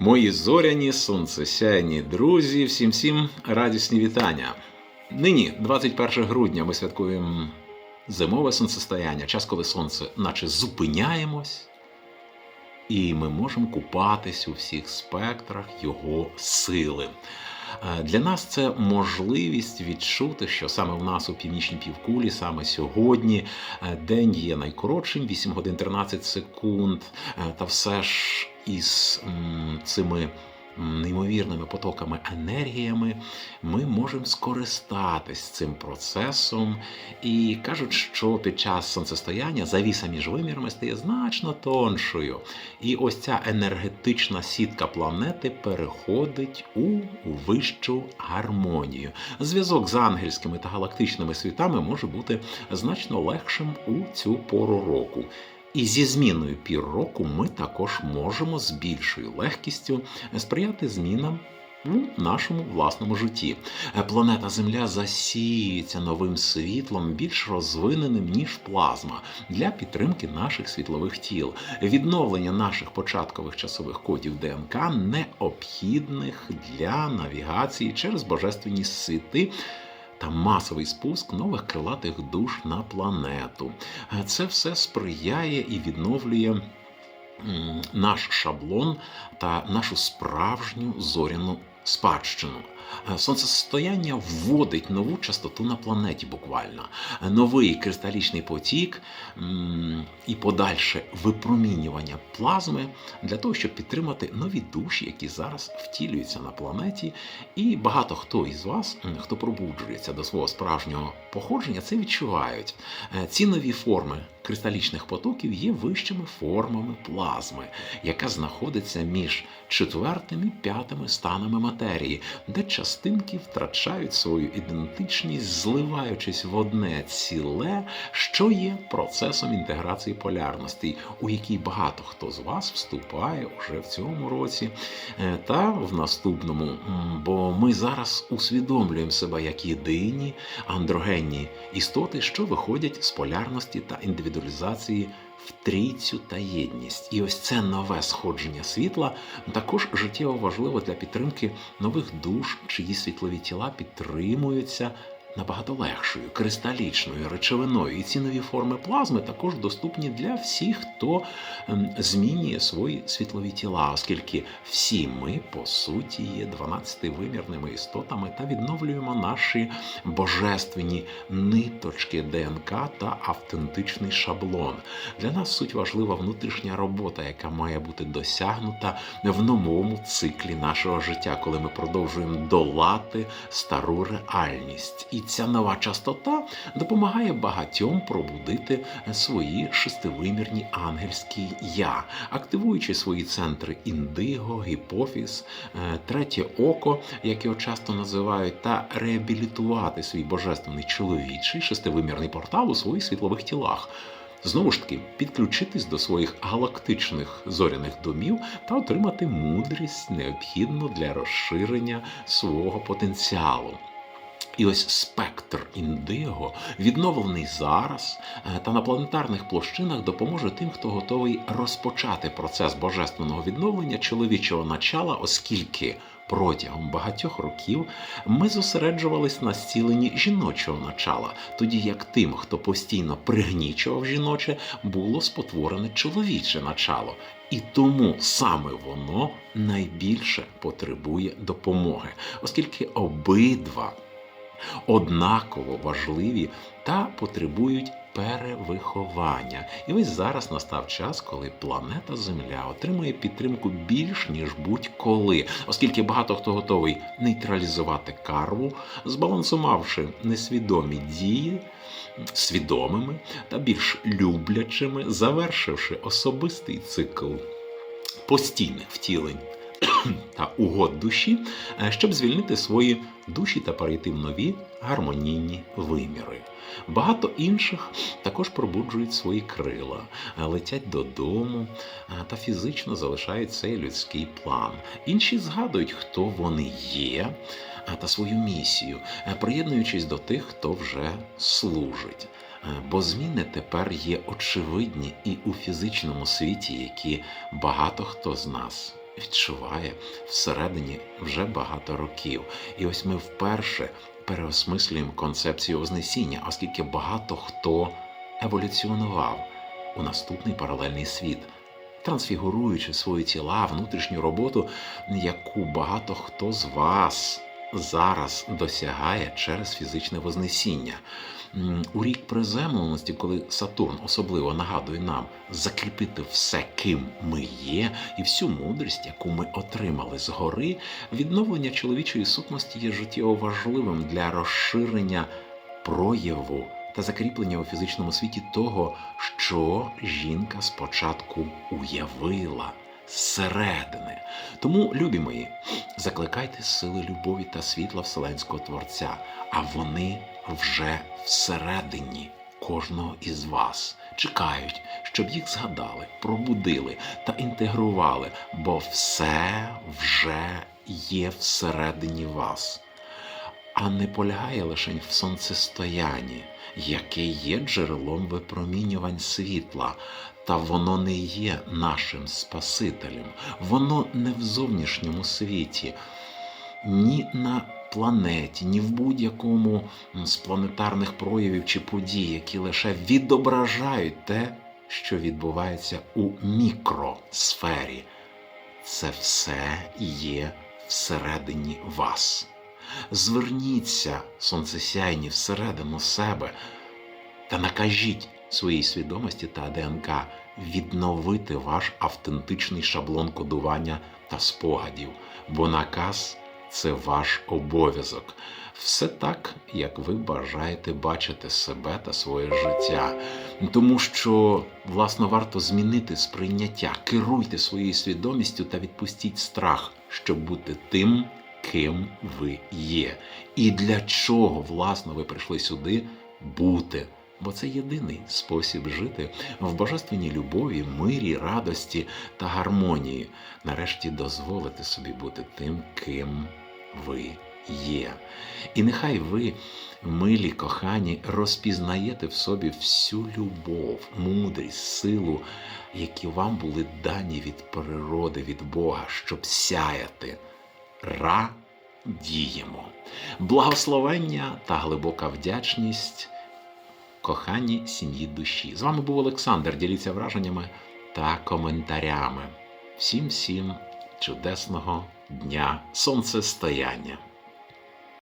Мої зоряні сонцесяйні друзі, всім всім радісні вітання. Нині, 21 грудня, ми святкуємо зимове сонцестояння, час, коли сонце, наче зупиняємось, і ми можемо купатись у всіх спектрах його сили. Е, Для нас це можливість відчути, що саме в нас у північній півкулі, саме сьогодні, е, день є найкоротшим 8 годин 13 секунд. Е, Та все ж із цими неймовірними потоками енергіями ми можемо скористатись цим процесом. І кажуть, що під час сонцестояння завіса між вимірами стає значно тоншою. І ось ця енергетична сітка планети переходить у вищу гармонію. Зв'язок з ангельськими та галактичними світами може бути значно легшим у цю пору року. І зі зміною пір року ми також можемо з більшою легкістю сприяти змінам у нашому власному житті. Планета Земля засіюється новим світлом, більш розвиненим ніж плазма, для підтримки наших світлових тіл, відновлення наших початкових часових кодів ДНК, необхідних для навігації через божественні світи. Та масовий спуск нових крилатих душ на планету. Це все сприяє і відновлює наш шаблон та нашу справжню зоряну спадщину. Е, Сонцестояння вводить нову частоту на планеті буквально. Новий кристалічний потік і подальше випромінювання плазми для того, щоб підтримати нові душі, які зараз втілюються на планеті. І багато хто із вас, хто пробуджується до свого справжнього походження, це відчувають. Е, Ці нові форми кристалічних потоків є вищими формами плазми, яка знаходиться між четвертим і п'ятими станами матерії, де частинки втрачають свою ідентичність, зливаючись в одне ціле, що є процесом інтеграції полярностей, у який багато хто з вас вступає уже в цьому році е, та в наступному. Бо ми зараз усвідомлюємо себе як єдині андрогенні істоти, що виходять з полярності та індивідуалізації в трійцю та єдність. І ось це нове сходження світла також життєво важливо для підтримки нових душ, чиї світлові тіла підтримуються. Набагато легшою, кристалічною речовиною. І ці нові форми плазми також доступні для всіх, хто ем, змінює свої світлові тіла, оскільки всі ми, по суті, є 12-вимірними істотами та відновлюємо наші божественні ниточки ДНК та автентичний шаблон. Для нас суть важлива внутрішня робота, яка має бути досягнута в новому циклі нашого життя, коли ми продовжуємо долати стару реальність. І ця нова частота допомагає багатьом пробудити свої шестивимірні ангельські я, активуючи свої центри індиго, гіпофіз, е, третє око, як його часто називають, та реабілітувати свій божественний чоловічий шестивимірний портал у своїх світлових тілах. Знову ж таки, підключитись до своїх галактичних зоряних домів та отримати мудрість, необхідну для розширення свого потенціалу. І ось спектр індиго, відновлений зараз е, та на планетарних площинах, допоможе тим, хто готовий розпочати процес божественного відновлення чоловічого начала, оскільки протягом багатьох років ми зосереджувались на зціленні жіночого начала, тоді як тим, хто постійно пригнічував жіноче, було спотворене чоловіче начало. І тому саме воно найбільше потребує допомоги, оскільки обидва однаково важливі та потребують перевиховання. І ось зараз настав час, коли планета Земля отримує підтримку більш ніж будь-коли, оскільки багато хто готовий нейтралізувати карву, збалансувавши несвідомі дії. Свідомими та більш люблячими, завершивши особистий цикл постійних втілень та угод душі, е, щоб звільнити свої душі та перейти в нові гармонійні виміри. Багато інших також пробуджують свої крила, е, летять додому е, та фізично залишають цей людський план. Інші згадують, хто вони є та свою місію, приєднуючись до тих, хто вже служить. Бо зміни тепер є очевидні і у фізичному світі, які багато хто з нас відчуває всередині вже багато років. І ось ми вперше переосмислюємо концепцію Вознесіння, оскільки багато хто еволюціонував у наступний паралельний світ, трансфігуруючи свої тіла, внутрішню роботу, яку багато хто з вас зараз досягає через фізичне вознесіння. У рік приземленості, коли Сатурн особливо нагадує нам закріпити все, ким ми є, і всю мудрість, яку ми отримали згори, відновлення чоловічої сутності є життєво важливим для розширення прояву та закріплення у фізичному світі того, що жінка спочатку уявила зсередини. Тому, любі мої, закликайте сили любові та світла Вселенського Творця, а вони вже всередині кожного із вас. Чекають, щоб їх згадали, пробудили та інтегрували, бо все вже є всередині вас, а не полягає лише в сонцестоянні, яке є джерелом випромінювань світла, та воно не є нашим Спасителем, воно не в зовнішньому світі, ні на планеті, ні в будь-якому з планетарних проявів чи подій, які лише відображають те, що відбувається у мікросфері. Це все є всередині вас. Зверніться, сонцесяйні, всередину себе та накажіть своїй свідомості та ДНК відновити ваш автентичний шаблон кодування та спогадів, бо наказ це ваш обов'язок. Все так, як ви бажаєте бачити себе та своє життя. Тому що, власно, варто змінити сприйняття, керуйте своєю свідомістю та відпустіть страх, щоб бути тим, ким ви є. І для чого, власно, ви прийшли сюди бути. Бо це єдиний спосіб жити в божественній любові, мирі, радості та гармонії. Нарешті дозволити собі бути тим, ким ви є. І нехай ви, милі кохані, розпізнаєте в собі всю любов, мудрість, силу, які вам були дані від природи, від Бога, щоб сяяти. Радіємо. Благословення та глибока вдячність коханій сім'ї душі. З вами був Олександр. Діліться враженнями та коментарями. Всім всім чудесного дня сонцестояння!